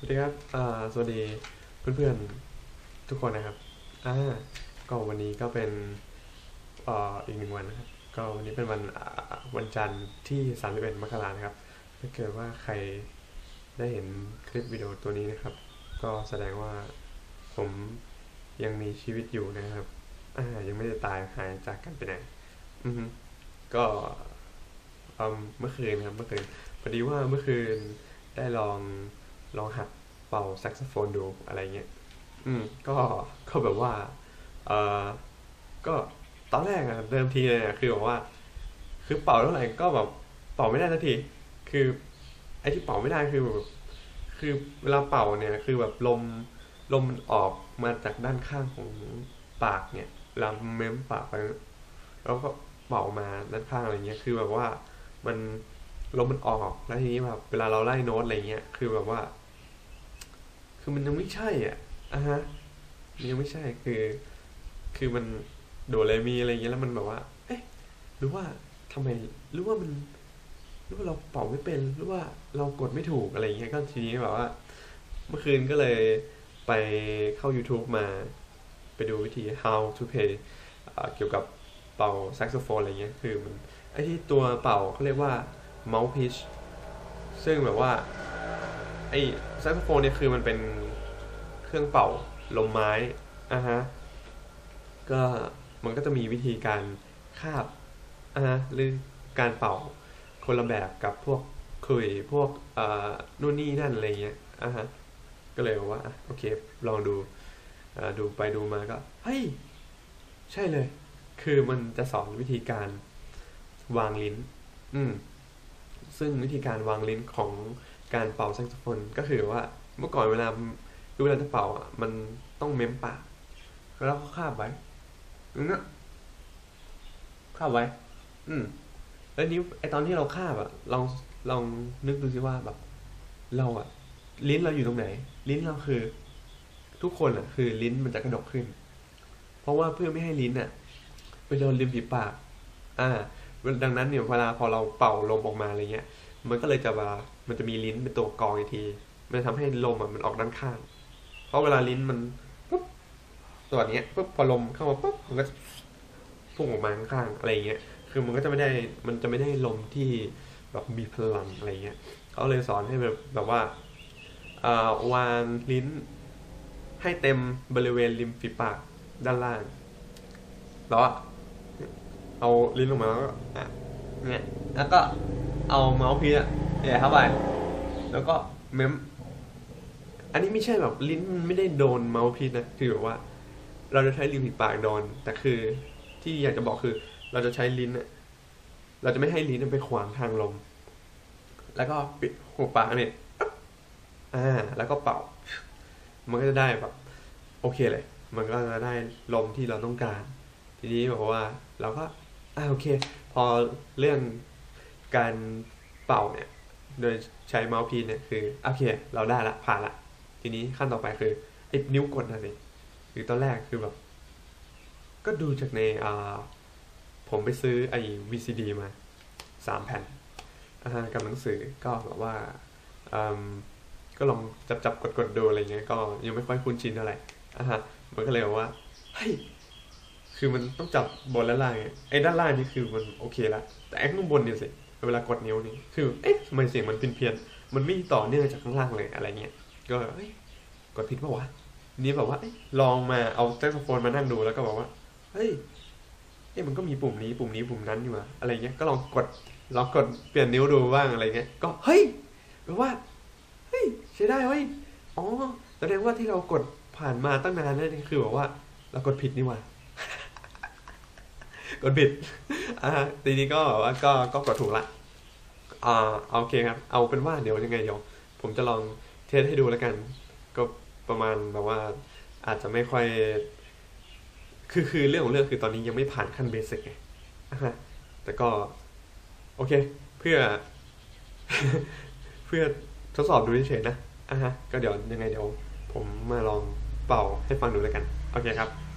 สวัสดีครับสวัสดีเพื่อนๆทุกคนนะครับอ่าก็วันนี้ก็เป็นออีกหนึ่งวันนะครับ ก็วันนี้เป็นวันวันจันทร์ที่ 31 มกรานะครับ ถ้าเกิดว่าใครได้เห็นคลิปวิดีโอตัวนี้นะครับ ก็แสดงว่าผมยังมีชีวิตอยู่นะครับ อ่า ยังไม่ได้ตายหายจากกันไปไหน อือก็เมื่อคืนครับ เมื่อคืน พอดีว่าเมื่อคืนได้ลอง ลองหัดเป่าแซกโซโฟนดูอะไรเงี้ย อืม ก็ ก็แบบว่า เออก็ตอนแรกอะเดิมทีเลยอะคือแบบว่า คือเป่าเท่าไหร่ก็แบบเป่าไม่ได้สักที คือ ไอ้ที่เป่าไม่ได้คือแบบคือเวลาเป่าเนี่ย คือแบบลม ลมมันออกมาจากด้านข้างของปากเนี่ยเวลาเม้มปากไปแล้วก็เป่ามาด้านข้างอะไรเงี้ย คือแบบว่ามันลมมันออก แล้วทีนี้แบบเวลาเราไล่โน้ตอะไรเงี้ย คือแบบว่า คือมันยังไม่ใช่อะอะฮะมันยังไม่ใช่คือ คือมันโดเรมีอะไรเงี้ยแล้วมันแบบว่า เอ๊ะหรือว่าทำไมหรือว่ามันหรือว่าเราเป่าไม่เป็นหรือว่าเรากดไม่ถูกอะไรเงี้ยก็ทีนี้แบบว่า เมื่อคืนก็เลยไปเข้า YouTube มา ไปดูวิธี how to play เกี่ยวกับเป่าแซกโซโฟนอะไรเงี้ยคือมันไอที่ตัวเป่าเขาเรียกว่า mouthpiece ซึ่งแบบว่า ไอ้แซกโซโฟนเนี่ยคือมันเป็นเครื่องเป่าลมไม้อะฮะก็มันก็จะมีวิธีการคาบอะฮะหรือการเป่าคนละแบบกับพวกคุยพวกเอ่อนู่นนี่นั่นอะไรเงี้ยอะฮะก็เลยบอกว่าอะโอเคลองดูอ่าดูไปดูมาก็เฮ้ยใช่เลย คือมันจะสอนวิธีการวางลิ้น อืม ซึ่งวิธีการวางลิ้นของ การเป่าแซกโซโฟนก็คือว่าเมื่อก่อนเวลาคือเวลาจะเป่าอะมันต้องเม้มปากแล้วก็คาบไว้อย่างเงี้คาบไว้ อืม แล้วนี้ไอตอนที่เราคาบอะลองลองนึกดูสิว่าแบบ เราอะ ลิ้นเราอยู่ตรงไหน ลิ้นเราคือ ทุกคนอะ คือลิ้นมันจะกระดกขึ้น เพราะว่าเพื่อไม่ให้ลิ้นอะไปโดนริมฝีปาก อ่า ดังนั้นเนี่ยเวลาพอเราเป่าลมออกมาอะไรเงี้ย มันก็เลยจะมามันจะมีลิ้นเป็นตัวกรองอีกที มันจะทำให้ลมอะมันออกด้านข้าง เพราะเวลาลิ้นมันปุ๊บตัวเนี้ยปุ๊บพอลมเข้ามาปุ๊บมันก็พุ่งออกมาข้างๆอะไรเงี้ย คือมันก็จะไม่ได้มันจะไม่ได้ลมที่แบบมีพลังอะไรเงี้ยเขาเลยสอนให้แบบแบบว่าอ่าวางลิ้นให้เต็มบริเวณริมฝีปากด้านล่าง แล้วอะ เอาลิ้นลงมาแล้วก็อะเนี่ยแล้วก็เอาเมาส์พีซอะแย่เข้าไป แล้วก็เมม อันนี้ไม่ใช่แบบลิ้นมันไม่ได้โดนเมาส์พีซนะ คือแบบว่า เราจะใช้ริมฝีปากโดน แต่คือที่อยากจะบอกคือ เราจะใช้ลิ้นอะเราจะไม่ให้ลิ้นไปขวางทางลม แล้วก็ปิดหัวปากเนี่ยอ่า แล้วก็เป่า มันก็จะได้แบบ โอเคเลย มันก็จะได้ลมที่เราต้องการ ทีนี้บอกว่าเราก็ อ่าโอเค พอเรื่องการเป่าเนี่ย โดยใช้เมาส์พีเนี่ยคือโอเค เราได้ละผ่านละ ทีนี้ขั้นต่อไปคือไอ้นิ้วกดนะสิคือตอนแรกคือแบบ ก็ดูจากในอ่าผมไปซื้อไอ้ VCD มาสามแผ่นอ่ากับหนังสือก็แบบว่าอืมก็ลองจับจับกดกดดูอะไรเงี้ยก็ยังไม่ค่อยคุ้นชินเท่าไหร่อ่าฮะมันก็เลยบอกว่าเฮ้ย คือมันต้องจับบนและล่างไงไอ้ด้านล่างนี่คือมันโอเคละแต่ไอ้ข้างบนเนี่ยสิเวลากดนิ้วนี่คือเอ๊ะทำไมเสียงมันเพี้ยนๆมันไม่ต่อเนื่องจากข้างล่างเลยอะไรเงี้ยก็เอ้ยกดผิดปะวะนี่แบบว่าเอ้ยลองมาเอาแซกโซโฟนมานั่งดูแล้วก็บอกว่าเฮ้ยเอ้ยมันก็มีปุ่มนี้ปุ่มนี้ปุ่มนั้นอยู่อะอะไรเงี้ยก็ลองกดลองกดเปลี่ยนนิ้วดูบ้างอะไรเงี้ยก็เฮ้ยแบบว่าเฮ้ยใช้ได้เว้ยอ๋อแสดงว่าที่เรากดผ่านมาตั้งนานนั่นคือแบบว่า เรากดผิดนี่หว่า กดผิดอ่าทีนี้ก็แบบว่าก็ก็กดถูกละอ่าโอเคครับ เอาเป็นว่าเดี๋ยวยังไงเดี๋ยวผมจะลองเทสให้ดูแล้วกัน ก็ประมาณแบบว่าอาจจะไม่ค่อย คือคือเรื่องของเรื่องคือตอนนี้ยังไม่ผ่านขั้นเบสิกไงแต่ก็ โอเค เพื่อ เพื่อทดสอบดูเฉยๆนะอะฮะก็เดี๋ยวยังไงเดี๋ยว ผมมาลองเป่าให้ฟังดูแล้วกัน โอเคครับ